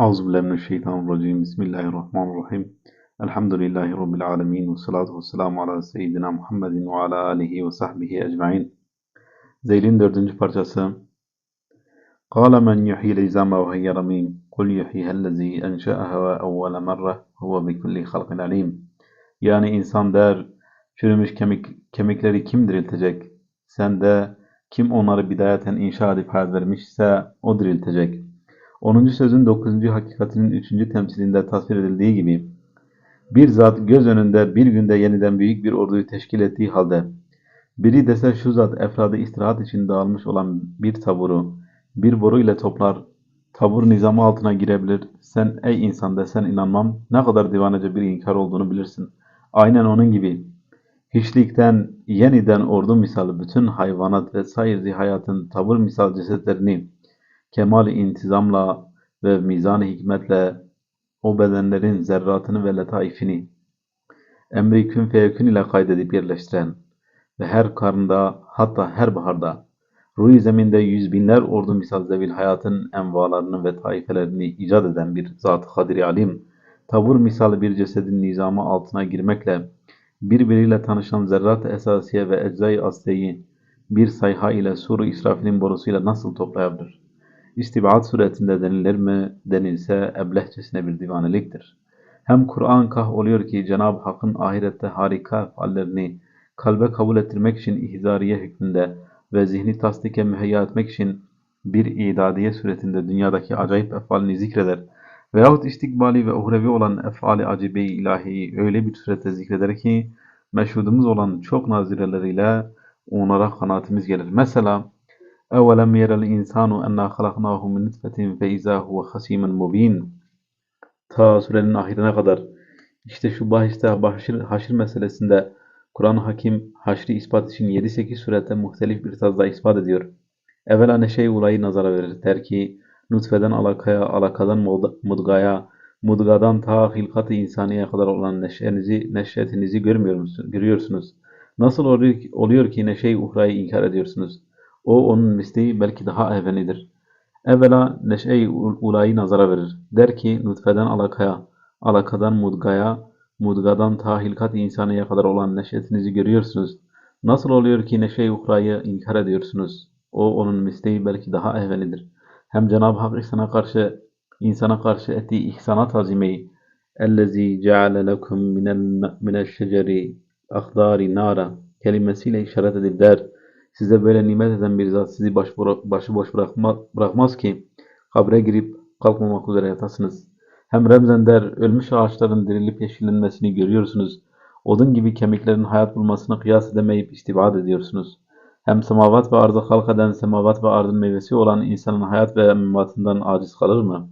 Euzubillahimineşşeytanirracim. Bismillahirrahmanirrahim. Elhamdülillahi Rabbil alemin. Ve salatu ve selamu ala seyyidina Muhammedin ve ala alihi ve sahbihi ecma'in. Zeyl'in dördüncü parçası. قال من يحيي العظام وهي رميم قل يحييها الذي أنشأها أول مرة هو بكل خلق عليم Yani insan der, çürümüş kemik, kemikleri kim diriltecek? Sen de kim onları bidayeten inşa edip hayat vermişse o diriltecek. 10. sözün 9. hakikatinin 3. temsilinde tasvir edildiği gibi bir zat göz önünde bir günde yeniden büyük bir orduyu teşkil ettiği halde biri dese şu zat efradı istirahat için dağılmış olan bir taburu bir boru ile toplar tabur nizamı altına girebilir. Sen ey insan desen inanmam ne kadar divanece bir inkar olduğunu bilirsin. Aynen onun gibi hiçlikten yeniden ordu misali bütün hayvanat ve sayri hayatın tabur misal cesetlerini kemal-i intizamla ve mizan-ı hikmetle o bedenlerin zerratını ve letaifini emri kün feyekün ile kaydedip yerleştiren ve her karında hatta her baharda ruh zeminde yüz binler ordu misal zevil hayatın envalarını ve taifelerini icat eden bir zat-ı kadiri alim, tabur misali bir cesedin nizamı altına girmekle birbiriyle tanışan zerrat esasiye ve eczai asleyi bir sayha ile suru israfilin borusuyla nasıl toplayabilir? İstibat suretinde denilir mi? Denilse eblehçesine bir divaneliktir. Hem Kur'an kah oluyor ki Cenab-ı Hakk'ın ahirette harika fallerini kalbe kabul ettirmek için ihzariye hükmünde ve zihni tasdike müheyya etmek için bir idadiye suretinde dünyadaki acayip efalini zikreder veyahut istikbali ve uhrevi olan efali acibe ilahiyi öyle bir surette zikreder ki meşhudumuz olan çok nazireleriyle onlara kanaatimiz gelir. Mesela اَوَلَمْ يَرَ الْاِنْسَانُ اَنَّا خَلَقْنَاهُ مِنْ نُطْفَةٍ فَاِذَا هُوَ خَس۪يمٌ مُب۪ينٌ Ta surenin ahirine kadar işte şu bahiste haşir, haşir meselesinde Kur'an-ı Hakim haşri ispat için 7-8 surette muhtelif bir tarzda ispat ediyor. Evvela neşe-i ulayı nazara verir. Der ki nutfeden alakaya, alakadan mudgaya, mudgadan ta hilkat-ı insaniye kadar olan neşenizi, neşetinizi görmüyor musunuz, görüyorsunuz. Nasıl oluyor ki neşe-i uhrayı inkar ediyorsunuz? O onun misli belki daha evvelidir. Evvela neşe-i ulayı nazara verir. Der ki nutfeden alakaya, alakadan mudgaya, mudgadan ta hilkat insaniye kadar olan neşetinizi görüyorsunuz. Nasıl oluyor ki neşe-i uhrayı inkar ediyorsunuz? O onun misli belki daha evvelidir. Hem Cenab-ı Hak insana karşı insana karşı ettiği ihsanat azimeyi اَلَّذ۪ي جَعَلَ لَكُمْ مِنَ الشَّجَرِ اَخْدَارِ nara kelimesiyle işaret edip der. Size böyle nimet eden bir zat sizi başıboş bırakma, bırakmaz ki kabre girip kalkmamak üzere yatasınız. Hem remzen der, ölmüş ağaçların dirilip yeşillenmesini görüyorsunuz. Odun gibi kemiklerin hayat bulmasını kıyas edemeyip istibad ediyorsunuz. Hem semavat ve arzı halk eden semavat ve arzın meyvesi olan insanın hayat ve emmatından aciz kalır mı?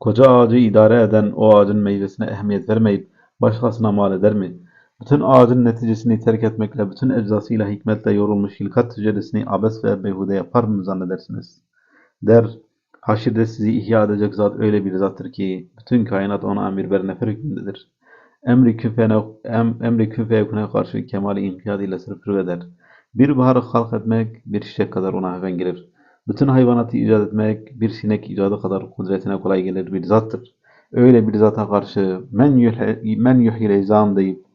Koca ağacı idare eden o ağacın meyvesine ehemmiyet vermeyip başkasına mal eder mi? Bütün ağacın neticesini terk etmekle, bütün eczasıyla hikmetle yorulmuş hilkat tüccerisini abes ve beyhude yapar mı zannedersiniz? Der, haşirde sizi ihya edecek zat öyle bir zattır ki, bütün kainat ona emir ver nefer hükmündedir. Emri küfene, em, emri küfeye karşı kemali inkiyat ile sırfır eder. Bir baharı halk etmek bir çiçek kadar ona heven gelir. Bütün hayvanatı icat etmek bir sinek icadı kadar kudretine kolay gelir bir zattır. Öyle bir zata karşı men, yuhi, men yuhil izam deyip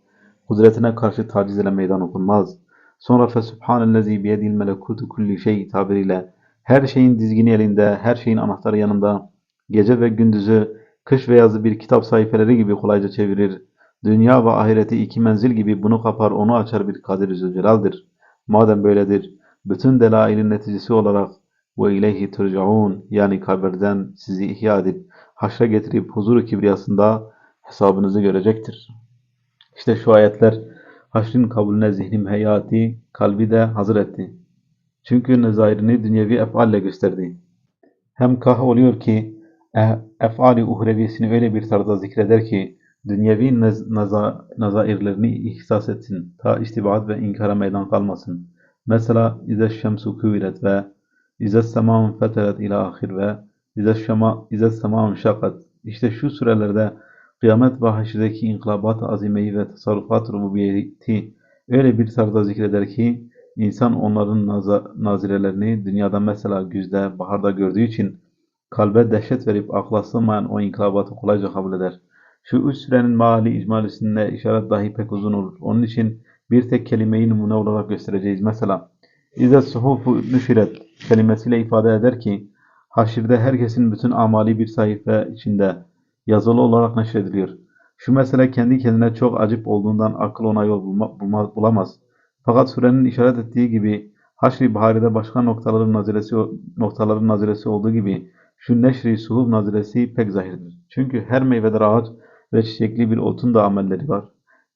kudretine karşı taciz ile meydan okunmaz. Sonra fesubhanellezi biyedil melekutu kulli şey tabiriyle her şeyin dizgini elinde, her şeyin anahtarı yanında, gece ve gündüzü, kış ve yazı bir kitap sayfeleri gibi kolayca çevirir. Dünya ve ahireti iki menzil gibi bunu kapar, onu açar bir Kadir-i Zülcelal'dir. Madem böyledir, bütün delailin neticesi olarak ve ileyhi turcaun yani kabirden sizi ihya edip haşra getirip huzuru kibriyasında hesabınızı görecektir. İşte şu ayetler haşrin kabulüne zihnim heyati kalbi de hazır etti. Çünkü nezairini dünyevi efalle gösterdi. Hem kah oluyor ki e, efali uhreviyesini öyle bir tarzda zikreder ki dünyevi nez, naza, nazairlerini ihsas etsin. Ta istibat ve inkara meydan kalmasın. Mesela İze şemsu küvilet ve İze semâun feteret ila ahir ve İze, şema, İze semâun şakat. İşte şu sürelerde kıyamet ve haşirdeki inkılabat-ı azimeyi ve tasarrufat rububiyeti öyle bir tarzda zikreder ki insan onların nazirelerini dünyada mesela güzde, baharda gördüğü için kalbe dehşet verip akla sığmayan o inkılabatı kolayca kabul eder. Şu üç sürenin maali icmalisinde işaret dahi pek uzun olur. Onun için bir tek kelimeyi numune olarak göstereceğiz. Mesela İzze suhufu nüşiret kelimesiyle ifade eder ki haşirde herkesin bütün amali bir sayfa içinde yazılı olarak neşrediliyor. Şu mesele kendi kendine çok acip olduğundan akıl ona yol bulma, bulma, bulamaz. Fakat surenin işaret ettiği gibi Haşr-i Bahari'de başka noktaların naziresi, noktaların naziresi olduğu gibi şu neşri suhuf naziresi pek zahirdir. Çünkü her meyvede ağaç ve çiçekli bir otun da amelleri var.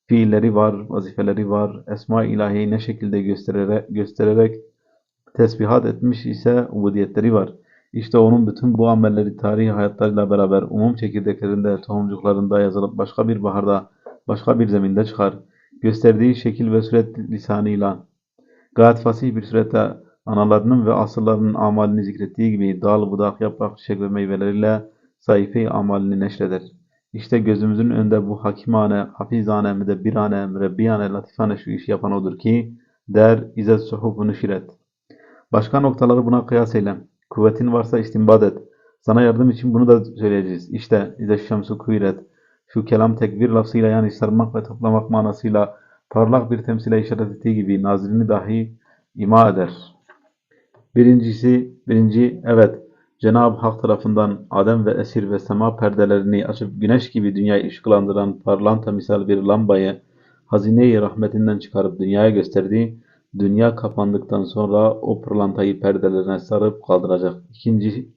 Fiilleri var, vazifeleri var. Esma-i ilahiyi ne şekilde göstererek, göstererek tesbihat etmiş ise ubudiyetleri var. İşte onun bütün bu amelleri tarihi hayatlarıyla beraber umum çekirdeklerinde, tohumcuklarında yazılıp başka bir baharda, başka bir zeminde çıkar. Gösterdiği şekil ve suret lisanıyla gayet fasih bir surette analarının ve asırlarının amalini zikrettiği gibi dal, budak, yaprak, çiçek ve meyveleriyle sayfe-i amalini neşreder. İşte gözümüzün önünde bu hakimane, hafizane, müdebbirane, mürebbiyane, latifane şu işi yapan odur ki der İzzet suhufu nüşiret. Başka noktaları buna kıyas eyle. Kuvvetin varsa istinbad et. Sana yardım için bunu da söyleyeceğiz. İşte İzzet şemsu kuyret. Şu kelam tekbir lafzıyla yani sarmak ve toplamak manasıyla parlak bir temsile işaret ettiği gibi nazirini dahi ima eder. Birincisi, birinci, evet, Cenab-ı Hak tarafından Adem ve esir ve sema perdelerini açıp güneş gibi dünyayı ışıklandıran parlaanta misal bir lambayı hazine-i rahmetinden çıkarıp dünyaya gösterdi. Dünya kapandıktan sonra o pırlantayı perdelerine sarıp kaldıracak. İkinci,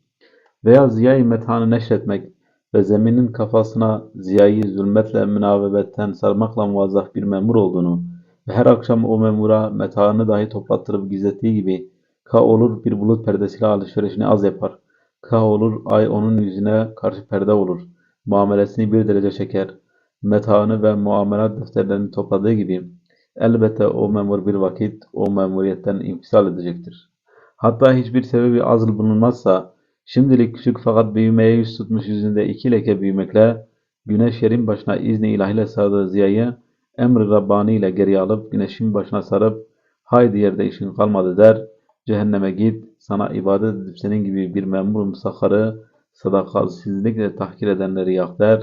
veya ziyayı metanı neşretmek ve zeminin kafasına ziyayı zulmetle münavebetten sarmakla muvazzaf bir memur olduğunu ve her akşam o memura metaını dahi toplattırıp gizlettiği gibi ka olur bir bulut perdesiyle alışverişini az yapar. Ka olur ay onun yüzüne karşı perde olur. Muamelesini bir derece çeker. Metaını ve muamelat defterlerini topladığı gibi elbette o memur bir vakit o memuriyetten infisal edecektir. Hatta hiçbir sebebi azıl bulunmazsa şimdilik küçük fakat büyümeye yüz tutmuş yüzünde iki leke büyümekle güneş yerin başına izni ilahiyle sardığı ziyayı emri Rabbani ile geriye alıp güneşin başına sarıp haydi yerde işin kalmadı der cehenneme git sana ibadet edip senin gibi bir memur musakkarı sadakatsizlikle tahkir edenleri yak der.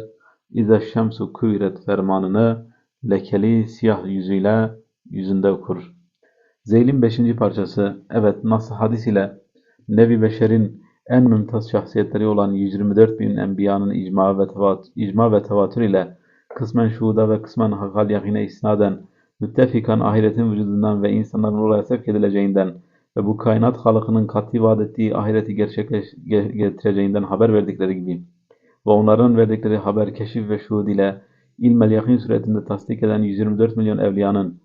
İze şemsu kuyret fermanını lekeli siyah yüzüyle yüzünde okur. Zeyl'in beşinci parçası, evet nasıl hadis ile Nebi Beşer'in en mümtaz şahsiyetleri olan 124 bin enbiyanın icma ve, tevat, icma ve tevatür ile kısmen şuhuda ve kısmen hakal yakine isnaden, müttefikan ahiretin vücudundan ve insanların oraya sevk edileceğinden ve bu kainat halkının kat'i vaat ettiği ahireti gerçekleş getireceğinden haber verdikleri gibi ve onların verdikleri haber keşif ve şuhud ile ilmel yakin suretinde tasdik eden 124 milyon evliyanın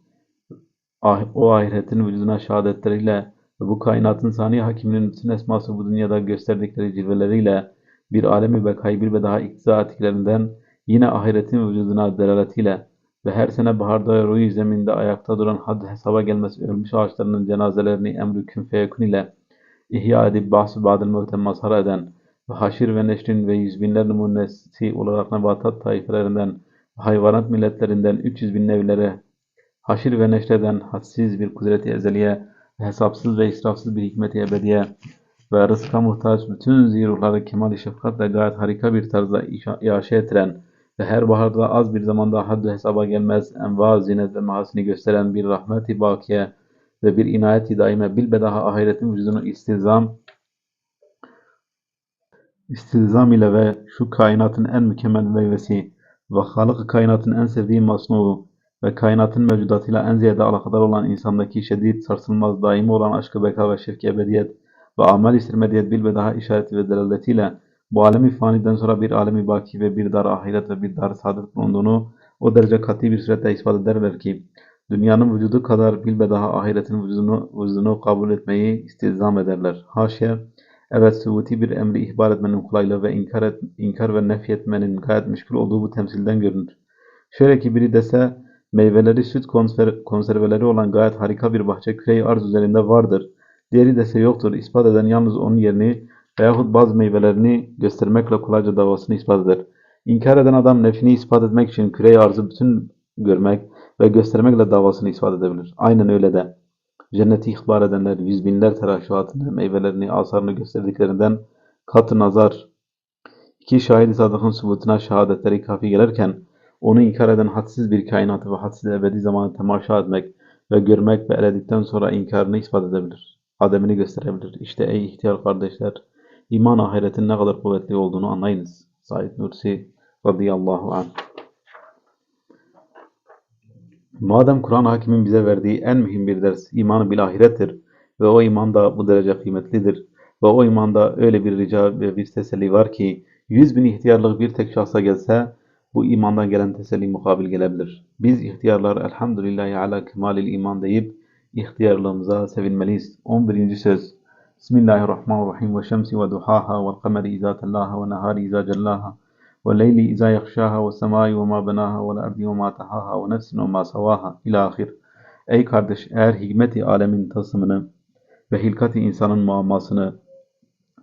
ah, o ahiretin vücuduna şehadetleriyle ve bu kainatın sani hakiminin bütün esması bu dünyada gösterdikleri cilveleriyle bir alemi bekayı bir ve daha iktiza ettiklerinden yine ahiretin vücuduna delaletiyle ve her sene baharda ruyu zeminde ayakta duran had hesaba gelmesi ölmüş ağaçlarının cenazelerini emri kün feyekun ile ihya edip bahs-ı badil mazhar eden ve haşir ve neşrin ve yüz binler numunesi olarak nebatat taifelerinden hayvanat milletlerinden 300 bin nevlere haşir ve neşreden hadsiz bir kudreti ezeliye hesapsız ve israfsız bir hikmeti ebediye ve rızka muhtaç bütün ziruhları kemal-i şefkatle gayet harika bir tarzda iaşe ettiren ve her baharda az bir zamanda haddi hesaba gelmez enva zinet ve mahasini gösteren bir rahmet-i bakiye ve bir inayet-i daime bilbedaha ahiretin vücudunu istilzam istilzam ile ve şu kainatın en mükemmel meyvesi ve halık kainatın en sevdiği masnuğu ve kainatın mevcudatıyla en ziyade alakadar olan insandaki şiddet, sarsılmaz, daimi olan aşkı beka ve şevki ebediyet ve amel istirmediyet bilbedaha işareti ve delaletiyle bu alemi faniden sonra bir alemi baki ve bir dar ahiret ve bir dar saadet bulunduğunu o derece kat'i bir surette ispat ederler ki dünyanın vücudu kadar bilbedaha ahiretin vücudunu, vücudunu kabul etmeyi istizam ederler. Haşa, evet sübuti bir emri ihbar etmenin kolaylığı ve inkar, et, inkar ve nefy etmenin gayet müşkül olduğu bu temsilden görünür. Şöyle ki biri dese meyveleri süt konser, konserveleri olan gayet harika bir bahçe küreyi arz üzerinde vardır. Diğeri dese yoktur. İspat eden yalnız onun yerini veyahut bazı meyvelerini göstermekle kolayca davasını ispat eder. İnkar eden adam nefini ispat etmek için küreyi arzı bütün görmek ve göstermekle davasını ispat edebilir. Aynen öyle de cenneti ihbar edenler yüz binler teraşuatını, meyvelerini, asarını gösterdiklerinden kat nazar, iki şahit-i sadıkın subutuna şehadetleri kafi gelirken, onu inkar eden hadsiz bir kainatı ve hadsiz ebedi zamanı temaşa etmek ve görmek ve eledikten sonra inkarını ispat edebilir. Ademini gösterebilir. İşte ey ihtiyar kardeşler, iman ahiretin ne kadar kuvvetli olduğunu anlayınız. Said Nursi radıyallahu anh. Madem Kur'an hakimin bize verdiği en mühim bir ders imanı bil ahirettir ve o iman da bu derece kıymetlidir ve o imanda öyle bir rica ve bir teselli var ki yüz bin ihtiyarlık bir tek şahsa gelse bu imandan gelen teselli mukabil gelebilir. Biz ihtiyarlar elhamdülillahi ala kemalil iman deyip ihtiyarlığımıza sevinmeliyiz. 11. söz Bismillahirrahmanirrahim ve şemsi ve duhaha ve kameri izâ tellaha ve nehâri izâ والليل إذا يغشاها والسماء وما بناها والأرض وما طحاها ونفس وما سواها إلى ahir. Ey kardeş eğer hikmeti alemin tasımını ve hilkati insanın muammasını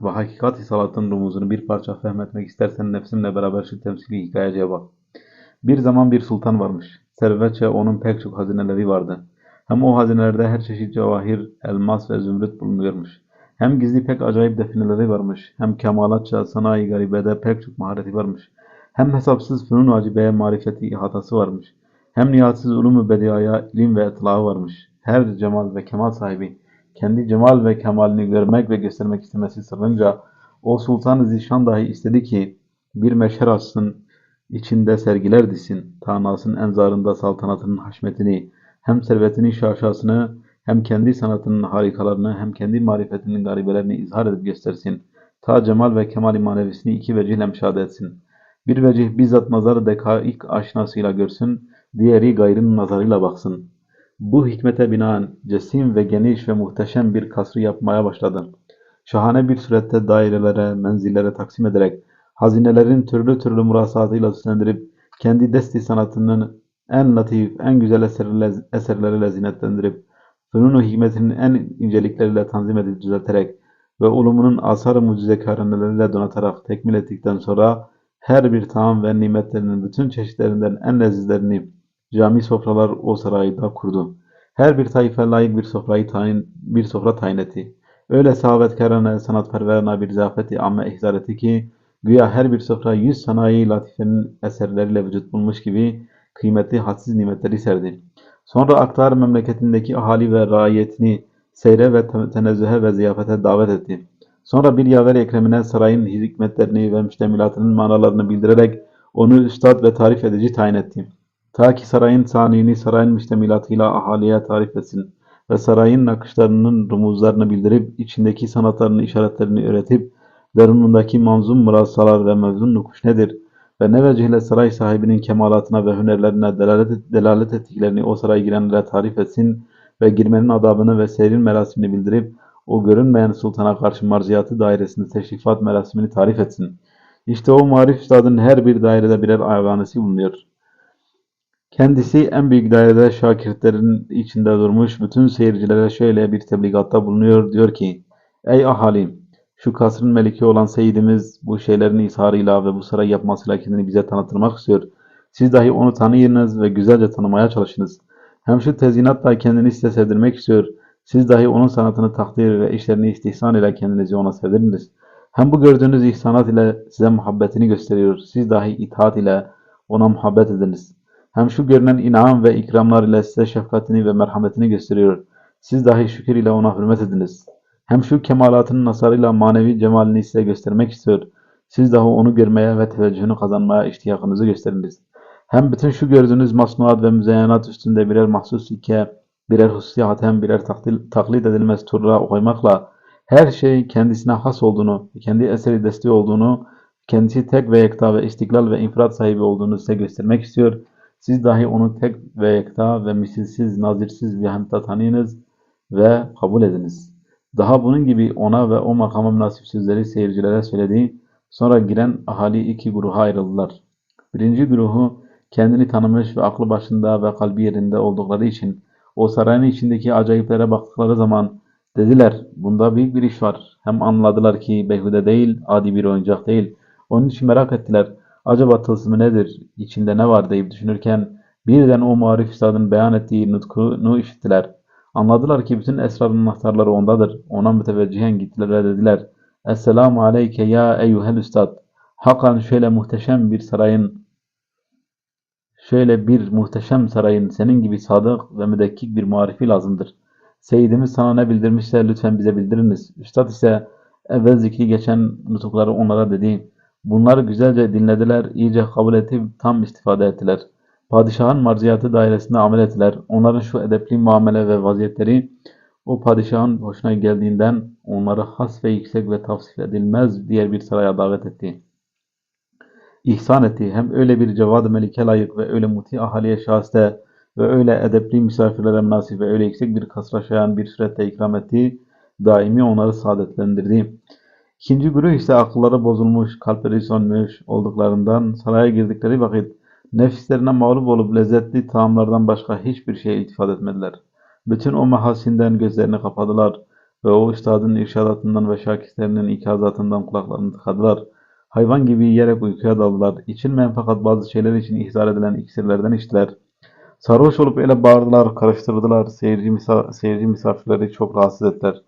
ve hakikati salatın rumuzunu bir parça fehmetmek istersen nefsimle beraber şu temsili hikayeye bak. Bir zaman bir sultan varmış. Servetçe onun pek çok hazineleri vardı. Hem o hazinelerde her çeşit cevahir, elmas ve zümrüt bulunuyormuş. Hem gizli pek acayip defineleri varmış, hem kemalatça sanayi garibede pek çok mahareti varmış. Hem hesapsız fünun acibeye marifeti ihatası varmış. Hem nihatsiz ulum-u bediaya ilim ve etlağı varmış. Her cemal ve kemal sahibi, kendi cemal ve kemalini görmek ve göstermek istemesi sırrınca, o sultan zişan dahi istedi ki, bir meşher açsın, içinde sergiler disin, tanasın enzarında saltanatının haşmetini, hem servetinin şaşasını, hem kendi sanatının harikalarını hem kendi marifetinin garibelerini izhar edip göstersin. Ta cemal ve kemal manevisini iki vecihle müşahede etsin. Bir vecih bizzat nazarı dekaik aşinasıyla görsün, diğeri gayrın nazarıyla baksın. Bu hikmete binaen cesim ve geniş ve muhteşem bir kasrı yapmaya başladı. Şahane bir surette dairelere, menzillere taksim ederek, hazinelerin türlü türlü murasatıyla süslendirip, kendi desti sanatının en latif, en güzel eserleriyle zinetlendirip, fünun hikmetinin en incelikleriyle tanzim edip düzelterek ve ulumunun asar-ı mucizekarıneleriyle donatarak tekmil ettikten sonra her bir taam ve nimetlerinin bütün çeşitlerinden en lezizlerini cami sofralar o sarayda kurdu. Her bir taife layık bir sofrayı tayin, bir sofra tayin etti. Öyle sahavetkarane, sanatperverane bir zafeti amme ihzar etti ki güya her bir sofra yüz sanayi latifenin eserleriyle vücut bulmuş gibi kıymetli hadsiz nimetleri serdi. Sonra Aktar memleketindeki ahali ve raiyetini seyre ve tenezzühe ve ziyafete davet etti. Sonra bir yaver ekremine sarayın hikmetlerini ve müştemilatının manalarını bildirerek onu üstad ve tarif edici tayin etti. Ta ki sarayın saniyini sarayın müştemilatıyla ahaliye tarif etsin ve sarayın nakışlarının rumuzlarını bildirip içindeki sanatlarını işaretlerini öğretip derunundaki manzum mırasalar ve mevzun nukuş nedir ve ne vecihle saray sahibinin kemalatına ve hünerlerine delalet, delalet ettiklerini o saraya girenlere tarif etsin ve girmenin adabını ve seyrin merasimini bildirip o görünmeyen sultana karşı marziyatı dairesinde teşrifat merasimini tarif etsin. İşte o marif üstadın her bir dairede birer ayvanesi bulunuyor. Kendisi en büyük dairede şakirtlerin içinde durmuş bütün seyircilere şöyle bir tebligatta bulunuyor. Diyor ki, Ey ahalim! Şu kasrın meliki olan Seyyidimiz bu şeylerin isharıyla ve bu saray yapmasıyla kendini bize tanıtırmak istiyor. Siz dahi onu tanıyınız ve güzelce tanımaya çalışınız. Hem şu tezyinatla kendini size sevdirmek istiyor. Siz dahi onun sanatını takdir ve işlerini istihsan ile kendinizi ona sevdiriniz. Hem bu gördüğünüz ihsanat ile size muhabbetini gösteriyor. Siz dahi itaat ile ona muhabbet ediniz. Hem şu görünen inam ve ikramlar ile size şefkatini ve merhametini gösteriyor. Siz dahi şükür ile ona hürmet ediniz. Hem şu kemalatının nasarıyla manevi cemalini size göstermek istiyor. Siz daha onu görmeye ve teveccühünü kazanmaya iştiyakınızı gösteriniz. Hem bütün şu gördüğünüz masnuat ve müzeyyenat üstünde birer mahsus ike, birer hususiyat hem birer taklit edilmez turra koymakla her şey kendisine has olduğunu, kendi eseri desteği olduğunu, kendisi tek ve yekta ve istiklal ve infrat sahibi olduğunu size göstermek istiyor. Siz dahi onu tek ve yekta ve misilsiz, nazirsiz bir hemta tanıyınız ve kabul ediniz. Daha bunun gibi ona ve o makama münasip seyircilere söyledi. Sonra giren ahali iki gruha ayrıldılar. Birinci grubu kendini tanımış ve aklı başında ve kalbi yerinde oldukları için o sarayın içindeki acayiplere baktıkları zaman dediler bunda büyük bir iş var. Hem anladılar ki beyhude değil, adi bir oyuncak değil. Onun için merak ettiler. Acaba tılsımı nedir, içinde ne var deyip düşünürken birden o marif üstadın beyan ettiği nutkunu işittiler. Anladılar ki bütün esrarın anahtarları ondadır. Ona müteveccihen gittiler ve dediler. Esselamu aleyke ya eyyuhel üstad. Hakan şöyle muhteşem bir sarayın şöyle bir muhteşem sarayın senin gibi sadık ve müdekkik bir marifi lazımdır. Seyyidimiz sana ne bildirmişse lütfen bize bildiriniz. Üstad ise evvel zikri geçen nutukları onlara dedi. Bunları güzelce dinlediler, iyice kabul edip tam istifade ettiler. Padişahın marziyatı dairesinde amel ettiler. Onların şu edepli muamele ve vaziyetleri o padişahın hoşuna geldiğinden onları has ve yüksek ve tavsif edilmez diğer bir saraya davet etti. İhsan etti. Hem öyle bir cevad-ı melike layık ve öyle muti ahaliye şahiste ve öyle edepli misafirlere münasip ve öyle yüksek bir kasra şayan bir surette ikram etti. Daimi onları saadetlendirdi. İkinci güruh ise akılları bozulmuş, kalpleri sönmüş olduklarından saraya girdikleri vakit nefislerine mağlup olup lezzetli taamlardan başka hiçbir şeye iltifat etmediler. Bütün o mahasinden gözlerini kapadılar ve o üstadın irşadatından ve şakirtlerinin ikazatından kulaklarını tıkadılar. Hayvan gibi yiyerek uykuya daldılar. İçilmeyen fakat bazı şeyler için ihzar edilen iksirlerden içtiler. Sarhoş olup öyle bağırdılar, karıştırdılar. Seyirci, misa seyirci misafirleri çok rahatsız ettiler.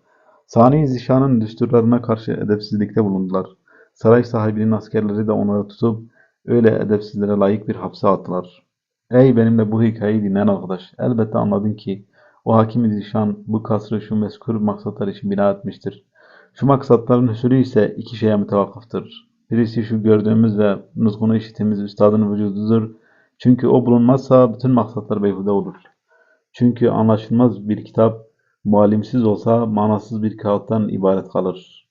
Sani zişanın düsturlarına karşı edepsizlikte bulundular. Saray sahibinin askerleri de onları tutup öyle edepsizlere layık bir hapse attılar. Ey benimle bu hikayeyi dinleyen arkadaş, elbette anladın ki o hakim zişan bu kasrı şu mezkur maksatlar için bina etmiştir. Şu maksatların hüsulü ise iki şeye mütevakkıftır. Birisi şu gördüğümüz ve nutkunu işittiğimiz üstadın vücududur. Çünkü o bulunmazsa bütün maksatlar beyhude olur. Çünkü anlaşılmaz bir kitap muallimsiz olsa manasız bir kağıttan ibaret kalır.